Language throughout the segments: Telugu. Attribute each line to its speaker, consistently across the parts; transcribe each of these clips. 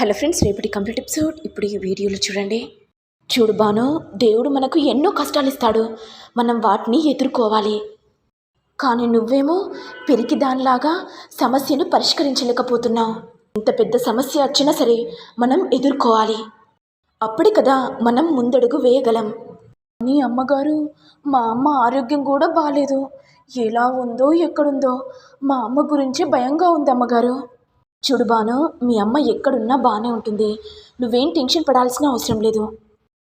Speaker 1: హలో ఫ్రెండ్స్ రేపటి కంప్లీట్ ఎపిసోడ్. ఇప్పుడు ఈ వీడియోలో చూడండి. చూడు బాను దేవుడు మనకు ఎన్నో కష్టాలు ఇస్తాడు. మనం వాటిని ఎదుర్కోవాలి. కానీ నువ్వేమో పెరిగి దానిలాగా సమస్యను పరిష్కరించలేకపోతున్నావు. ఇంత పెద్ద సమస్య వచ్చినా సరే మనం ఎదుర్కోవాలి. అప్పుడే కదా మనం ముందడుగు వేయగలం. నీ అమ్మగారు మా అమ్మ ఆరోగ్యం కూడా బాగాలేదు ఎలా ఉందో ఎక్కడుందో మా అమ్మ గురించే భయంగా ఉంది అమ్మగారు. చూడు బాను మీ అమ్మ ఎక్కడున్నా బాగానే ఉంటుంది. నువ్వేం టెన్షన్ పడాల్సిన అవసరం లేదు.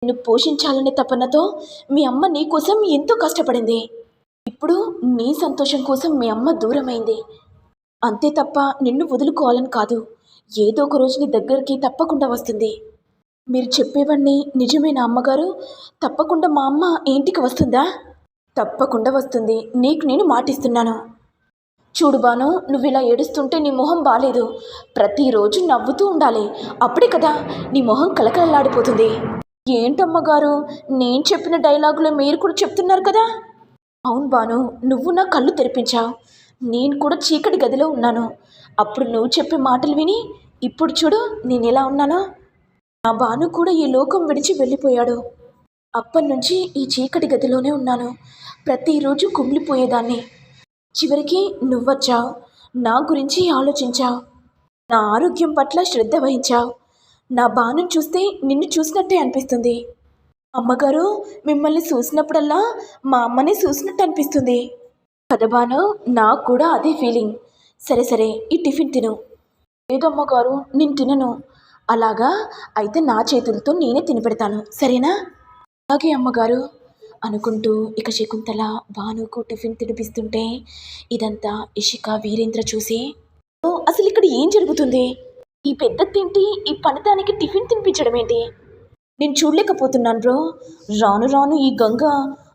Speaker 1: నిన్ను పోషించాలనే తపనతో మీ అమ్మ నీ కోసం ఎంతో కష్టపడింది. ఇప్పుడు నీ సంతోషం కోసం మీ అమ్మ దూరమైంది. అంతే తప్ప నిన్ను వదులుకోవాలని కాదు. ఏదో ఒక రోజు నీ దగ్గరికి తప్పకుండా వస్తుంది. మీరు చెప్పేవన్నీ నిజమైన అమ్మగారు. తప్పకుండా మా అమ్మ ఇంటికి వస్తుందా? తప్పకుండా వస్తుంది. నీకు నేను మాటిస్తున్నాను. చూడు బాను నువ్వు ఇలా ఏడుస్తుంటే నీ మొహం బాలేదు. ప్రతిరోజు నవ్వుతూ ఉండాలి. అప్పుడే కదా నీ మొహం కలకలలాడిపోతుంది ఏంటమ్మగారు నేను చెప్పిన డైలాగులో మీరు కూడా చెప్తున్నారు కదా? అవును బాను నువ్వు నా కళ్ళు తెరిపించావు. నేను కూడా చీకటి గదిలో ఉన్నాను. అప్పుడు నువ్వు చెప్పే మాటలు విని ఇప్పుడు చూడు నేను ఎలా ఉన్నానో. నా బాను కూడా ఈ లోకం విడిచి వెళ్ళిపోయాడు. అప్పటి నుంచి ఈ చీకటి గదిలోనే ఉన్నాను. ప్రతిరోజు కుమిలిపోయేదాన్ని. చివరికి నువ్వొచ్చావు. నా గురించి ఆలోచించావు. నా ఆరోగ్యం పట్ల శ్రద్ధ వహించావు. నా బాను చూస్తే నిన్ను చూసినట్టే అనిపిస్తుంది. అమ్మగారు మిమ్మల్ని చూసినప్పుడల్లా మా అమ్మని చూసినట్టు అనిపిస్తుంది. కదా బాను నాకు కూడా అదే ఫీలింగ్. సరే సరే ఈ టిఫిన్ తిను. లేదమ్మగారు నేను తినను. అలాగా? అయితే నా చేతులతో నేనే తినిపెడతాను. సరేనా? అలాగే అమ్మగారు. అనుకుంటూ ఇక శకుంతల భానుకు టిఫిన్ తినిపిస్తుంటే ఇదంతా ఇషిక వీరేంద్ర చూసి "ఓ, అసలు ఇక్కడ ఏం జరుగుతుంది? ఈ పెద్ద తింటి ఈ పనితానికి టిఫిన్ తినిపించడం ఏంటి నేను చూడలేకపోతున్నాను బ్రో. రాను రాను ఈ గంగ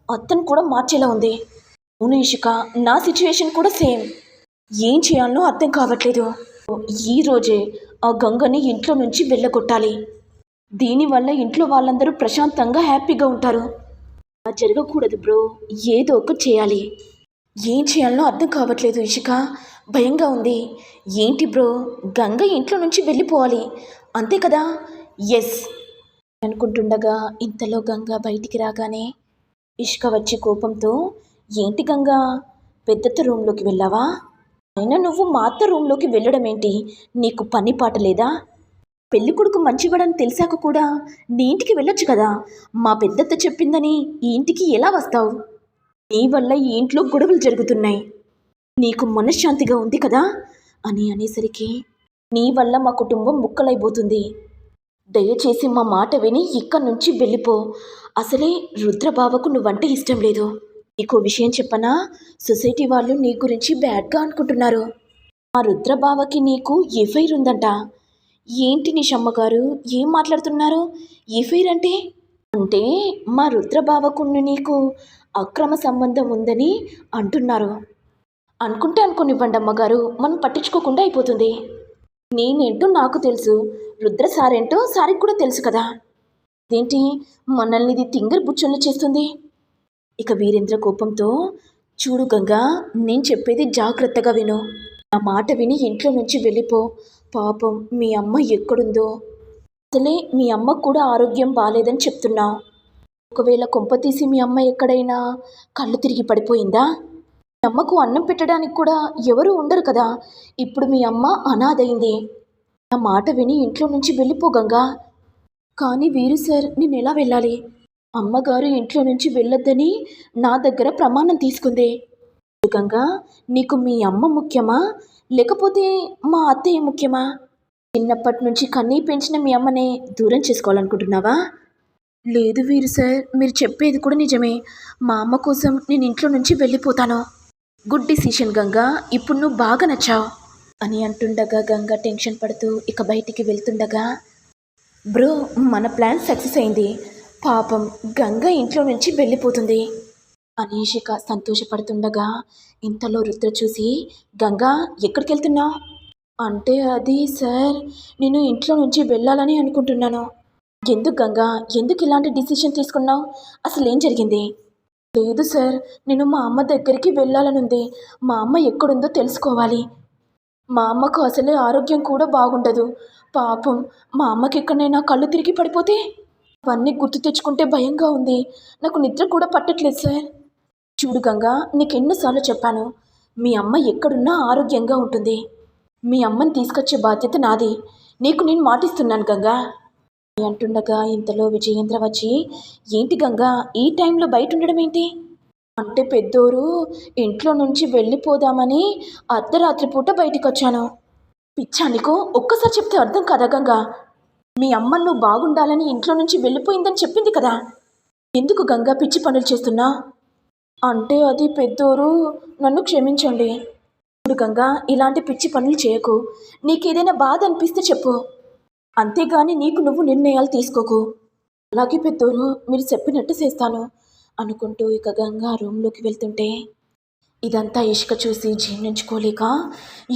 Speaker 1: అత్తను కూడా మార్చేలా ఉంది. అవును ఇషిక నా సిచ్యువేషన్ కూడా సేమ్. ఏం చేయాలనో అర్థం కావట్లేదు. ఈ రోజే ఆ గంగని ఇంట్లో నుంచి వెళ్ళగొట్టాలి. దీనివల్ల ఇంట్లో వాళ్ళందరూ ప్రశాంతంగా హ్యాపీగా ఉంటారు. అలా జరగకూడదు బ్రో. ఏదో ఒకటి చేయాలి. ఏం చేయాలనో అర్థం కావట్లేదు ఇషిక. భయంగా ఉంది. ఏంటి బ్రో? గంగ ఇంట్లో నుంచి వెళ్ళిపోవాలి. అంతే కదా? ఎస్ అనుకుంటుండగా ఇంతలో గంగ బయటికి రాగానే ఇష్క వచ్చి కోపంతో ఏంటి గంగ? పెద్దత్త రూమ్లోకి వెళ్ళావా? అయినా నువ్వు మా అత్త రూమ్లోకి వెళ్ళడం ఏంటి నీకు పని పాట లేదా? పెళ్ళి కొడుకు మంచివాడని తెలిసాక కూడా నీ ఇంటికి వెళ్ళొచ్చు కదా. మా పెద్దత్త చెప్పిందని ఈ ఇంటికి ఎలా వస్తావు? నీ వల్ల ఈ ఇంట్లో గొడవలు జరుగుతున్నాయి. నీకు మనశ్శాంతిగా ఉంది కదా? అని అనేసరికి నీ వల్ల మా కుటుంబం ముక్కలైపోతుంది. దయచేసి మా మాట విని ఇక్కడి నుంచి వెళ్ళిపో. అసలే రుద్రబావకు నువ్వంటే ఇష్టం లేదు. నీకు విషయం చెప్పనా? సొసైటీ వాళ్ళు నీ గురించి బ్యాడ్గా అనుకుంటున్నారు. ఆ రుద్రబావకి నీకు ఎఫ్ఐఆర్ ఉందంట. ఏంటి నిషమ్మ గారు ఏం మాట్లాడుతున్నారు? ఎఫైర్ అంటే? అంటే మా రుద్రబావకు నీకు అక్రమ సంబంధం ఉందని అంటున్నారు. అనుకుంటే అనుకోనివ్వండి అమ్మగారు మనం పట్టించుకోకుండా అయిపోతుంది. నేనేంటో నాకు తెలుసు. రుద్ర సారేంటో సారికి కూడా తెలుసు కదా. అదేంటి మనల్ని ఇది తింగర్ బుచ్చలు చేస్తుంది. ఇక వీరేంద్ర కోపంతో చూడు గంగా నేను చెప్పేది జాగ్రత్తగా విను. నా మాట విని ఇంట్లో నుంచి వెళ్ళిపో. పాపం మీ అమ్మ ఎక్కడుందో. అసలే మీ అమ్మ కూడా ఆరోగ్యం బాగాలేదని చెప్తున్నావు. ఒకవేళ కొంపతీసి మీ అమ్మ ఎక్కడైనా కళ్ళు తిరిగి పడిపోయిందా? మీ అమ్మకు అన్నం పెట్టడానికి కూడా ఎవరు ఉండరు కదా. ఇప్పుడు మీ అమ్మ అనాథైంది. నా మాట విని ఇంట్లో నుంచి వెళ్ళిపోగంగా కానీ వీరు సార్ నేను ఎలా వెళ్ళాలి? అమ్మగారు ఇంట్లో నుంచి వెళ్ళొద్దని నా దగ్గర ప్రమాణం తీసుకుంది. గంగా నీకు మీ అమ్మ ముఖ్యమా? లేకపోతే మా అత్తయ్య ముఖ్యమా? చిన్నప్పటి నుంచి కన్నీ పెంచిన మీ అమ్మనే దూరం చేసుకోవాలనుకుంటున్నావా? లేదు వీరు సార్ మీరు చెప్పేది కూడా నిజమే. మా అమ్మ కోసం నేను ఇంట్లో నుంచి వెళ్ళిపోతాను. Good decision Ganga. ఇప్పుడు నువ్వు బాగా నచ్చావు. అని అంటుండగా గంగా టెన్షన్ పడుతూ ఇక బయటికి వెళ్తుండగా బ్రో మన ప్లాన్ సక్సెస్ అయింది. పాపం గంగా ఇంట్లో నుంచి వెళ్ళిపోతుంది. అనీషిక సంతోషపడుతుండగా ఇంతలో రుద్ర చూసి గంగా ఎక్కడికి వెళ్తున్నావు అంటే అది సార్ నేను ఇంట్లో నుంచి వెళ్ళాలని అనుకుంటున్నాను. ఎందుకు గంగా? ఎందుకు ఇలాంటి డిసిషన్ తీసుకున్నావు? అసలు ఏం జరిగింది? లేదు సార్ నేను మా అమ్మ దగ్గరికి వెళ్ళాలనుంది. మా అమ్మ ఎక్కడుందో తెలుసుకోవాలి. మా అమ్మకు అసలే ఆరోగ్యం కూడా బాగుండదు. పాపం మా అమ్మకి ఎక్కడైనా కళ్ళు తిరిగి పడిపోతే? అవన్నీ గుర్తు తెచ్చుకుంటే భయంగా ఉంది. నాకు నిద్ర కూడా పట్టట్లేదు సార్. చూడు గంగా నీకెన్నోసార్లు చెప్పాను మీ అమ్మ ఎక్కడున్నా ఆరోగ్యంగా ఉంటుంది. మీ అమ్మని తీసుకొచ్చే బాధ్యత నాది. నీకు నేను మాటిస్తున్నాను గంగా. అంటుండగా ఇంతలో విజయేంద్ర వచ్చి ఏంటి గంగా ఈ టైంలో బయట ఉండడం ఏంటి? అంటే పెద్దోరు ఇంట్లో నుంచి వెళ్ళిపోదామని అర్ధరాత్రి పూట బయటికి వచ్చాను పిచ్చా నీకు ఒక్కసారి చెప్తే అర్థం కదా గంగా? మీ అమ్మ నువ్వు బాగుండాలని ఇంట్లో నుంచి వెళ్ళిపోయిందని చెప్పింది కదా. ఎందుకు గంగా పిచ్చి పనులు చేస్తున్నా? అంటే అది పెద్దోరు నన్ను క్షమించండి. ఇప్పుడు గంగా ఇలాంటి పిచ్చి పనులు చేయకు. నీకేదైనా బాధ అనిపిస్తే చెప్పు. అంతేగాని నీకు నువ్వు నిర్ణయాలు తీసుకోకు. అలాగే పెద్దోరు మీరు చెప్పినట్టు చేస్తాను అనుకుంటూ ఇక గంగా రూమ్లోకి వెళ్తుంటే ఇదంతా ఇసుక చూసి జీర్ణించుకోలేక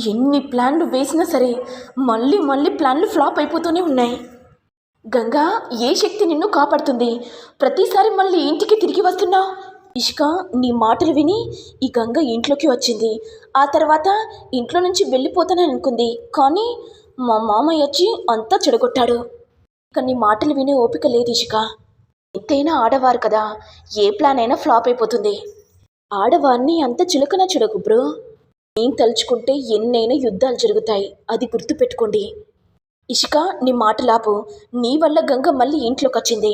Speaker 1: ఎన్ని ప్లాన్లు వేసినా సరే మళ్ళీ మళ్ళీ ప్లాన్లు ఫ్లాప్ అయిపోతూనే ఉన్నాయి. గంగా ఏ శక్తి నిన్ను కాపాడుతుంది? ప్రతిసారి మళ్ళీ ఇంటికి తిరిగి వస్తున్నావు ఇష్క నీ మాటలు విని ఈ గంగ ఇంట్లోకి వచ్చింది. ఆ తర్వాత ఇంట్లో నుంచి వెళ్ళిపోతానని అనుకుంది. కానీ మా మామయ్య వచ్చి అంతా చెడగొట్టాడు. ఇక నీ మాటలు వినే ఓపిక లేదు ఇష్క. ఎంతైనా ఆడవారు కదా ఏ ప్లాన్ అయినా ఫ్లాప్ అయిపోతుంది. ఆడవారిని అంత చిలకన చూడకు బ్రో. నేను తలుచుకుంటే ఎన్నైనా యుద్ధాలు జరుగుతాయి. అది గుర్తుపెట్టుకోండి. ఇషిక నీ మాటలాపు. నీ వల్ల గంగ మళ్ళీ ఇంట్లోకి వచ్చింది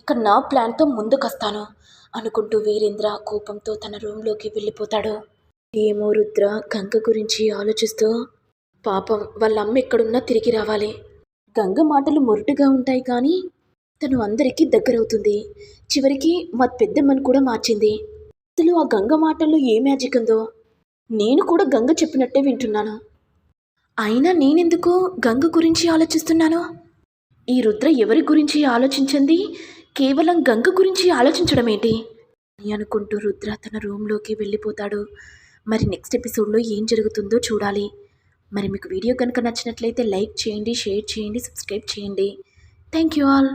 Speaker 1: ఇక నా ప్లాన్తో ముందుకొస్తాను. అనుకుంటూ వీరేంద్ర కోపంతో తన రూమ్లోకి వెళ్ళిపోతాడు. ఏమో రుద్ర గంగ గురించి ఆలోచిస్తూ పాపం వాళ్ళ అమ్మ ఎక్కడున్నా తిరిగి రావాలి. గంగ మాటలు మొరటుగా ఉంటాయి కానీ తను అందరికీ దగ్గరవుతుంది. చివరికి మా పెద్దమ్మని కూడా మార్చింది. అసలు ఆ గంగ మాటల్లో ఏ మ్యాజిక్ ఉందో? నేను కూడా గంగ చెప్పినట్టే వింటున్నాను. అయినా నేనెందుకు గంగ గురించి ఆలోచిస్తున్నాను? ఈ రుద్ర ఎవరి గురించి ఆలోచించింది? కేవలం గంగ గురించి ఆలోచించడం ఏంటి అని అనుకుంటూ రుద్ర తన రూమ్లోకి వెళ్ళిపోతాడు. మరి నెక్స్ట్ ఎపిసోడ్లో ఏం జరుగుతుందో చూడాలి. మరి మీకు వీడియో కనుక నచ్చినట్లయితే లైక్ చేయండి షేర్ చేయండి సబ్స్క్రైబ్ చేయండి. Thank you all.